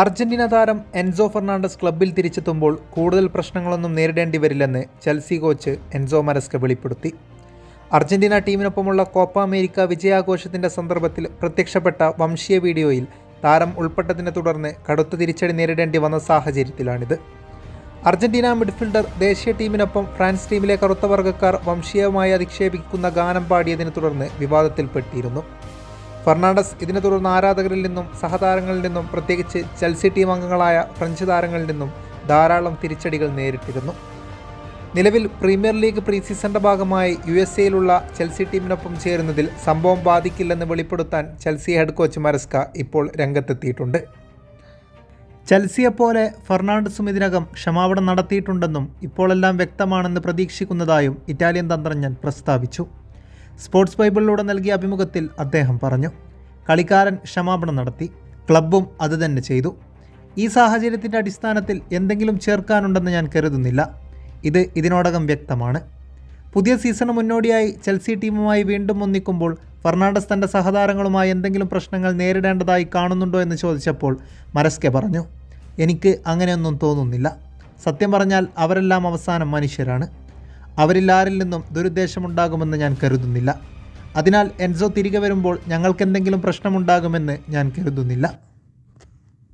Argentina താരം Enzo Fernandez ക്ലബിൽ തിരിച്ചെത്തുമ്പോൾ കൂടുതൽ പ്രശ്നങ്ങളൊന്നും നേരിടേണ്ടി വരില്ലെന്ന് ചെൽസി കോച്ച് എൻസോ മരസ്ക വെളിപ്പെടുത്തി. അർജന്റീന ടീമിനൊപ്പമുള്ള കോപ്പ അമേരിക്ക വിജയാഘോഷത്തിന്റെ സന്ദർഭത്തിൽ പ്രത്യക്ഷപ്പെട്ട വംശീയ വീഡിയോയിൽ താരം ഉൾപ്പെട്ടതിനെ തുടർന്ന് കടുത്ത തിരിച്ചടി നേരിടേണ്ടി വന്ന സാഹചര്യത്തിലാണിത്. അർജന്റീന മിഡ്ഫീൽഡർ ദേശീയ ടീമിനൊപ്പം ഫ്രാൻസ് ടീമിലെ കറുത്ത വർഗക്കാർ വംശീയമായി അധിക്ഷേപിക്കുന്ന ഗാനം പാടിയതിനെ തുടർന്ന് വിവാദത്തിൽപ്പെട്ടിരുന്നു. ഫെർണാണ്ടസ് ഇതിനെ തുടർന്ന് ആരാധകരിൽ നിന്നും സഹതാരങ്ങളിൽ നിന്നും പ്രത്യേകിച്ച് ചെൽസി ടീം അംഗങ്ങളായ ഫ്രഞ്ച് താരങ്ങളിൽ നിന്നും ധാരാളം തിരിച്ചടികൾ നേരിട്ടിരുന്നു. നിലവിൽ പ്രീമിയർ ലീഗ് പ്രീ സീസണിന്റെ ഭാഗമായി യു എസ് എയിലുള്ള ചെൽസി ടീമിനൊപ്പം ചേരുന്നതിൽ സംഭവം ബാധിക്കില്ലെന്ന് വെളിപ്പെടുത്താൻ ചെൽസി ഹെഡ് കോച്ച് മരസ്ക ഇപ്പോൾ രംഗത്തെത്തിയിട്ടുണ്ട്. ചെൽസിയെപ്പോലെ ഫെർണാണ്ടസും ഇതിനകം ക്ഷമാപണം നടത്തിയിട്ടുണ്ടെന്നും ഇപ്പോഴെല്ലാം വ്യക്തമാണെന്ന് പ്രതീക്ഷിക്കുന്നതായും ഇറ്റാലിയൻ തന്ത്രജ്ഞൻ പ്രസ്താവിച്ചു. സ്പോർട്സ് ബൈബിളിലൂടെ നൽകിയ അഭിമുഖത്തിൽ അദ്ദേഹം പറഞ്ഞു കളിക്കാരൻ ക്ഷമാപണം നടത്തി ക്ലബും അത് തന്നെ ചെയ്തു. ഈ സാഹചര്യത്തിന്റെ അടിസ്ഥാനത്തിൽ എന്തെങ്കിലും ചേർക്കാനുണ്ടെന്ന് ഞാൻ കരുതുന്നില്ല. ഇത് ഇതിനോടകം വ്യക്തമാണ്. പുതിയ സീസണ് മുന്നോടിയായി ചെൽസി ടീമുമായി വീണ്ടും ഒന്നിക്കുമ്പോൾ ഫെർണാണ്ടസ് തന്റെ സഹതാരങ്ങളുമായി എന്തെങ്കിലും പ്രശ്നങ്ങൾ നേരിടേണ്ടതായി കാണുന്നുണ്ടോ എന്ന് ചോദിച്ചപ്പോൾ മരസ്കെ പറഞ്ഞു എനിക്ക് അങ്ങനെയൊന്നും തോന്നുന്നില്ല. സത്യം പറഞ്ഞാൽ അവരെല്ലാം അവസാനം മനുഷ്യരാണ്. അവരിൽ ആരിൽ നിന്നും ദുരുദ്ദേശമുണ്ടാകുമെന്ന് ഞാൻ കരുതുന്നില്ല. അതിനാൽ എൻസോ തിരികെ വരുമ്പോൾ ഞങ്ങൾക്കെന്തെങ്കിലും പ്രശ്നമുണ്ടാകുമെന്ന് ഞാൻ കരുതുന്നില്ല.